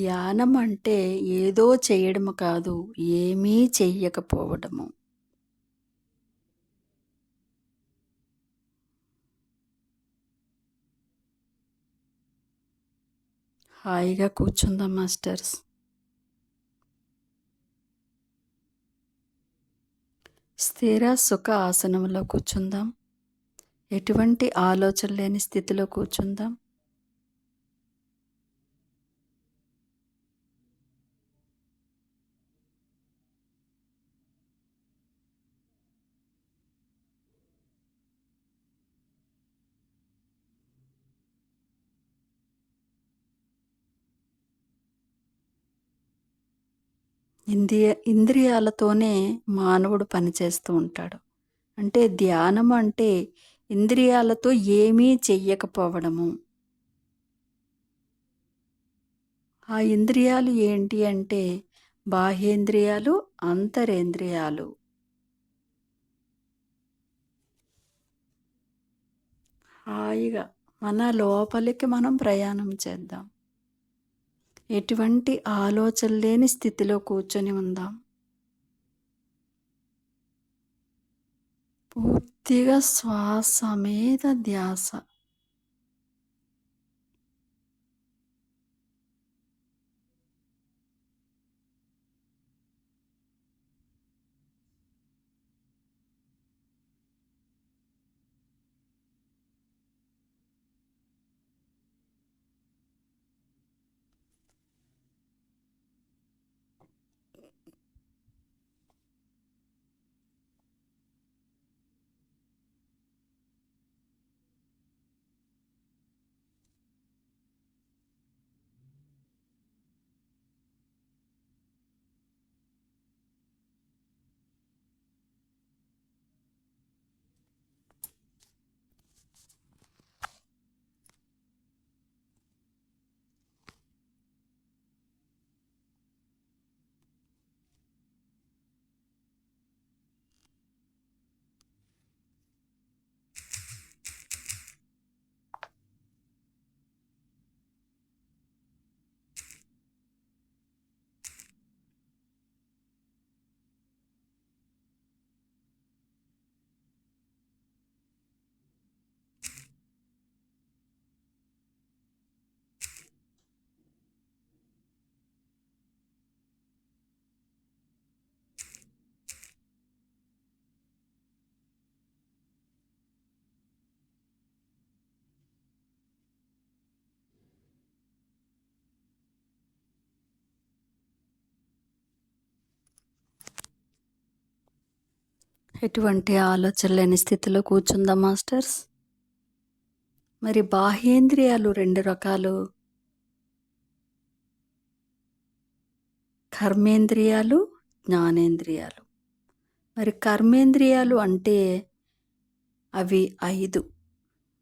ధ్యానం అంటే ఏదో చేయడము కాదు, ఏమీ చెయ్యకపోవడము. హాయిగా కూర్చుందాం మాస్టర్స్. స్థిర సుఖ ఆసనంలో కూర్చుందాం. ఎటువంటి ఆలోచన లేని స్థితిలో కూర్చుందాం. ఇంద్రియ ఇంద్రియాలతోనే మానవుడు పనిచేస్తూ ఉంటాడు. అంటే ధ్యానం అంటే ఇంద్రియాలతో ఏమీ చెయ్యకపోవడము. ఆ ఇంద్రియాలు ఏంటి అంటే బాహ్యేంద్రియాలు, అంతరేంద్రియాలు. హాయిగా మన లోపలికి మనం ప్రయాణం చేద్దాం. ఎటువంటి ఆలోచన లేని స్థితిలో కూర్చొని ఉందాం. పూర్తిగా శ్వాస మీద ధ్యాస. ఎటువంటి ఆలోచన లేని స్థితిలో కూర్చుందా మాస్టర్స్. మరి బాహ్యేంద్రియాలు రెండు రకాలు. కర్మేంద్రియాలు, జ్ఞానేంద్రియాలు. మరి కర్మేంద్రియాలు అంటే అవి ఐదు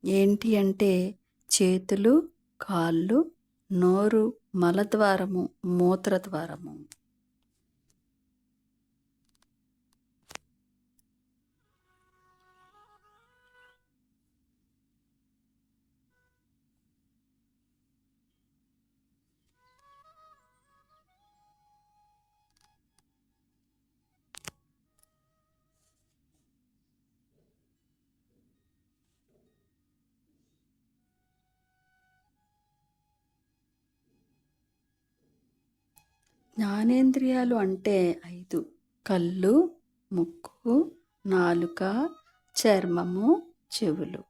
ఏంటి అంటే చేతులు, కాళ్ళు, నోరు, మలద్వారము, మూత్రద్వారము. జ్ఞానేంద్రియాలు అంటే ఐదు కళ్ళు, ముక్కు, నాలుక, చర్మము, చెవులు.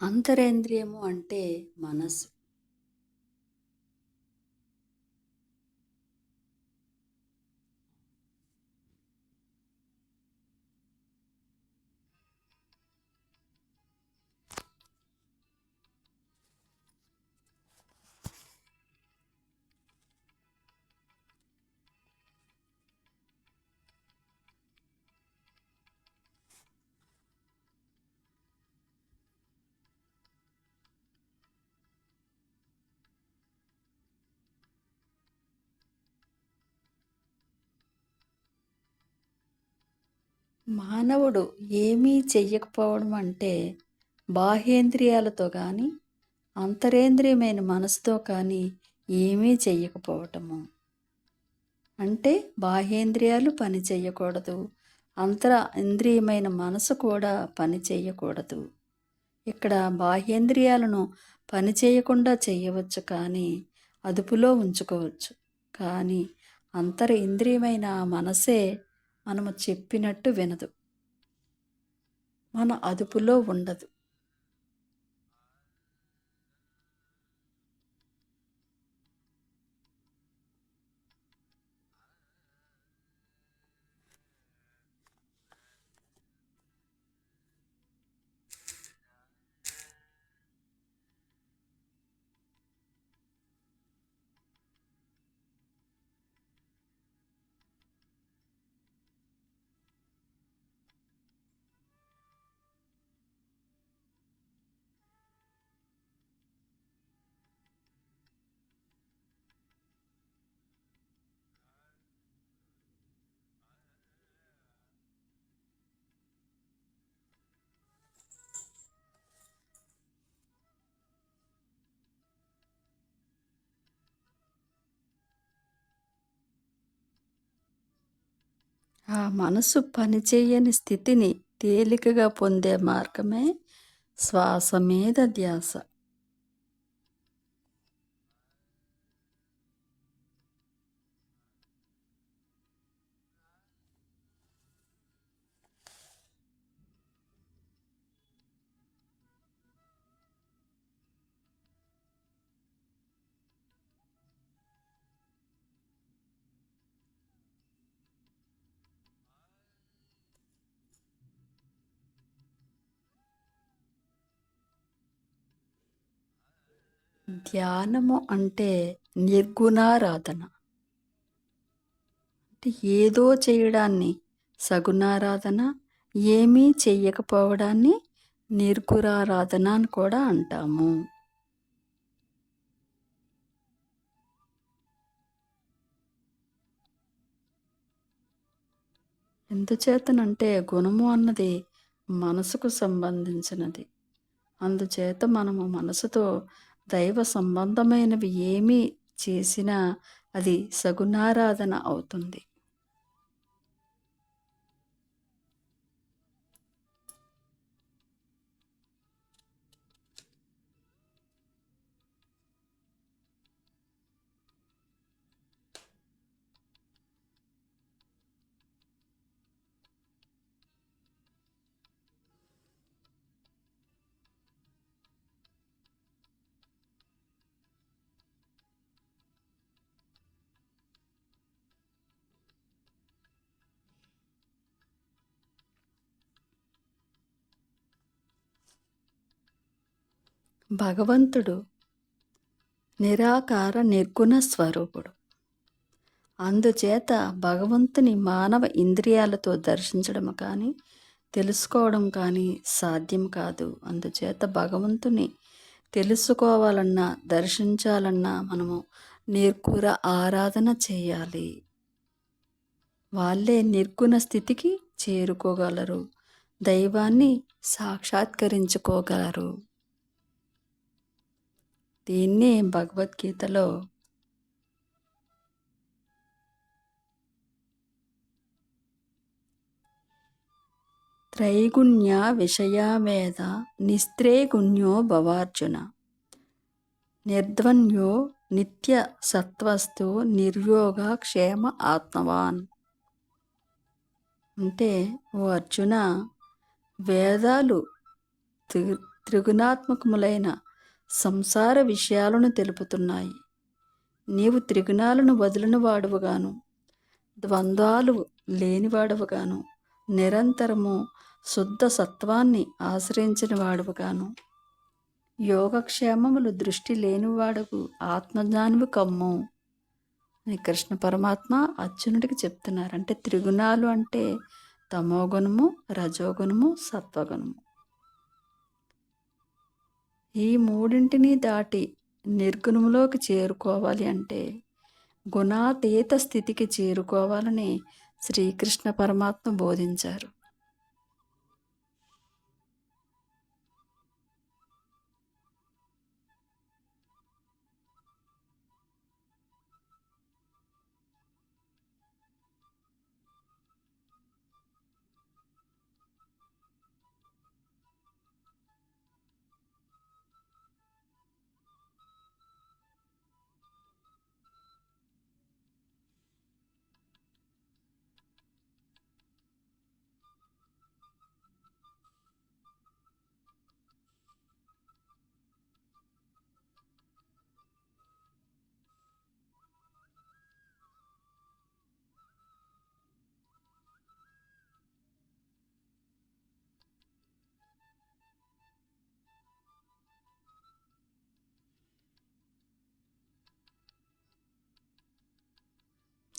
అంతరేంద్రియము అంటే మనస్సు. మానవుడు ఏమీ చెయ్యకపోవడం అంటే బాహ్యేంద్రియాలతో కానీ అంతరేంద్రియమైన మనసుతో కానీ ఏమీ చెయ్యకపోవటము. అంటే బాహ్యేంద్రియాలు పని చేయకూడదు అంతర ఇంద్రియమైన మనసు కూడా పని చేయకూడదు ఇక్కడ బాహ్యేంద్రియాలను పని చేయకుండా చేయవచ్చు కానీ అదుపులో ఉంచుకోవచ్చు. కానీ అంతర ఇంద్రియమైన మనసే మనము చెప్పినట్టు వినదు. మన అదుపులో ఉండదు. ఆ మనసు పనిచేయని స్థితిని తేలికగా పొందే మార్గమే శ్వాస మీద ధ్యాస. ధ్యానము అంటే నిర్గుణారాధన. అంటే ఏదో చేయడాన్ని సగుణారాధన ఏమీ చెయ్యకపోవడాన్ని నిర్గుణారాధన అని కూడా అంటాము. ఎందుచేతనంటే గుణము అన్నది మనసుకు సంబంధించినది. అందుచేత మనము మనసుతో దైవ సంబంధమైనవి ఏమి చేసినా అది సగుణారాధన అవుతుంది. భగవంతుడు నిరాకార నిర్గుణ స్వరూపుడు. అందుచేత భగవంతుని మానవ ఇంద్రియాలతో దర్శించడం కానీ తెలుసుకోవడం కానీ సాధ్యం కాదు. అందుచేత భగవంతుని తెలుసుకోవాలన్నా దర్శించాలన్నా మనము నిర్గుర ఆరాధన చేయాలి. వాళ్ళే నిర్గుణ స్థితికి చేరుకోగలరు. దైవాన్ని సాక్షాత్కరించుకోగలరు. దీన్నే భగవద్గీతలో త్రైగుణ్య విషయావేద నిస్త్రేగుణ్యో భవార్జున. నిర్ధ్వన్యో నిత్య సత్వస్తు నిర్యోగ క్షేమ ఆత్మవాన్. అంటే ఓ అర్జున వేదాలు త్రిగుణాత్మకములైన సంసార విషయాలను తెలుపుతున్నాయి. నీవు త్రిగుణాలను వదిలిన వాడువగాను ద్వంద్వాలు లేనివాడవుగాను. నిరంతరము శుద్ధ సత్వాన్ని ఆశ్రయించిన వాడువుగాను యోగక్షేమములు దృష్టి లేనివాడుకు ఆత్మజ్ఞానివి కమ్ము. అని కృష్ణ పరమాత్మ అర్జునుడికి చెప్తున్నారు. అంటే త్రిగుణాలు అంటే తమోగుణము రజోగుణము సత్వగుణము. ఈ మూడింటిని దాటి నిర్గుణంలోకి చేరుకోవాలి అంటే గుణాతీత స్థితికి చేరుకోవాలని శ్రీకృష్ణ పరమాత్మ బోధించారు.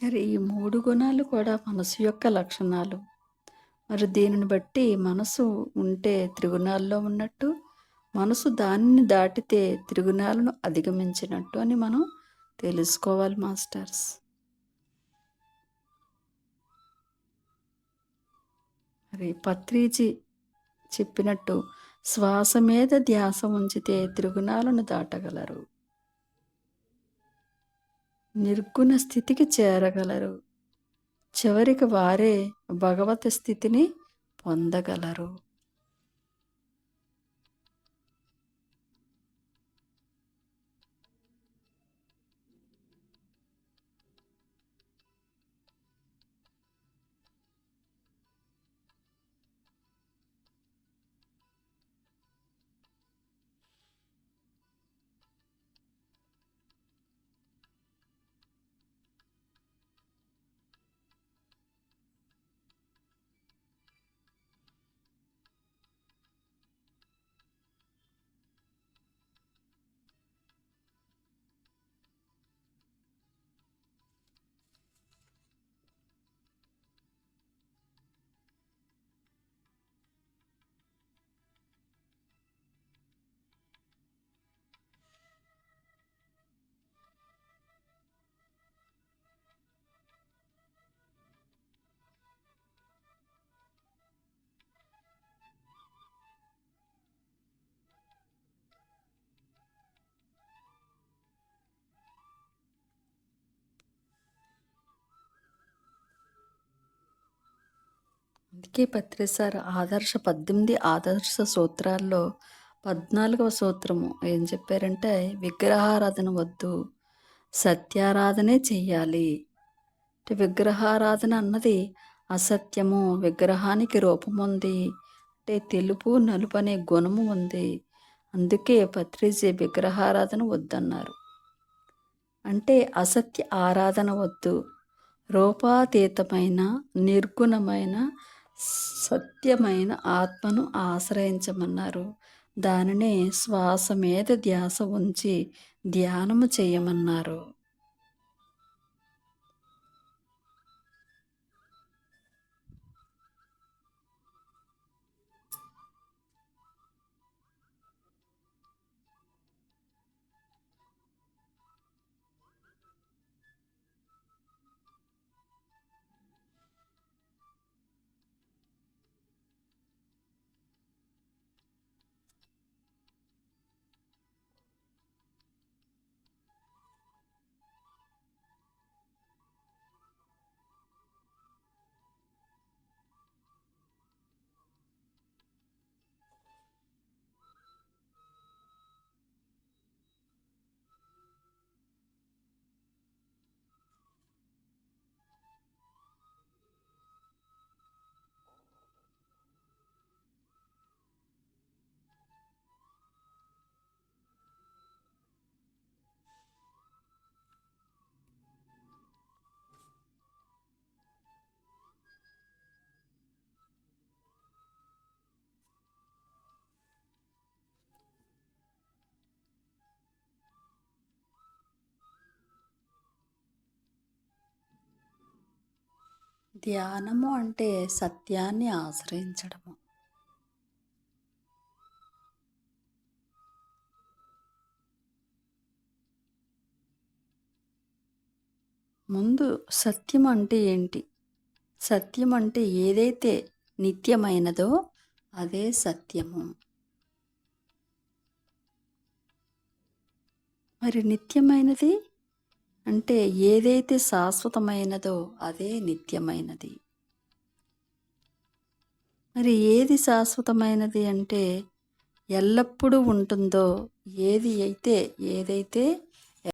మరి ఈ మూడు గుణాలు కూడా మనసు యొక్క లక్షణాలు. మరి దీనిని బట్టి మనసు ఉంటే త్రిగుణాల్లో ఉన్నట్టు మనసు దానిని దాటితే త్రిగుణాలను అధిగమించినట్టు అని మనం తెలుసుకోవాలి మాస్టర్స్. మరి పత్రిజీ చెప్పినట్టు శ్వాస మీద ధ్యాస ఉంచితే త్రిగుణాలను దాటగలరు. నిర్గుణ స్థితికి చేరగలరు. చివరికి వారే భగవత స్థితిని పొందగలరు. అందుకే పత్రిసార్ ఆదర్శ పద్దెనిమిది ఆదర్శ సూత్రాల్లో పద్నాలుగవ సూత్రము ఏం చెప్పారంటే విగ్రహారాధన వద్దు సత్యారాధనే చెయ్యాలి. అంటే విగ్రహారాధన అన్నది అసత్యము విగ్రహానికి రూపం ఉంది అంటే తెలుపు నలుపు అనే గుణము ఉంది. అందుకే పత్రిజీ విగ్రహారాధన వద్దన్నారు. అంటే అసత్య ఆరాధన వద్దు రూపాతీతమైన నిర్గుణమైన సత్యమైన ఆత్మను ఆశ్రయించమన్నారు. దానినే శ్వాస మీద ధ్యాస ఉంచి ధ్యానము చేయమన్నారు. ధ్యానము అంటే సత్యాన్ని ఆశ్రయించడము. ముందు సత్యం అంటే ఏంటి? సత్యం అంటే ఏదైతే నిత్యమైనదో అదే సత్యము. మరి నిత్యమైనది అంటే ఏదైతే శాశ్వతమైనదో అదే నిత్యమైనది. మరి ఏది శాశ్వతమైనది అంటే ఎల్లప్పుడూ ఉంటుందో ఏది అయితే ఏదైతే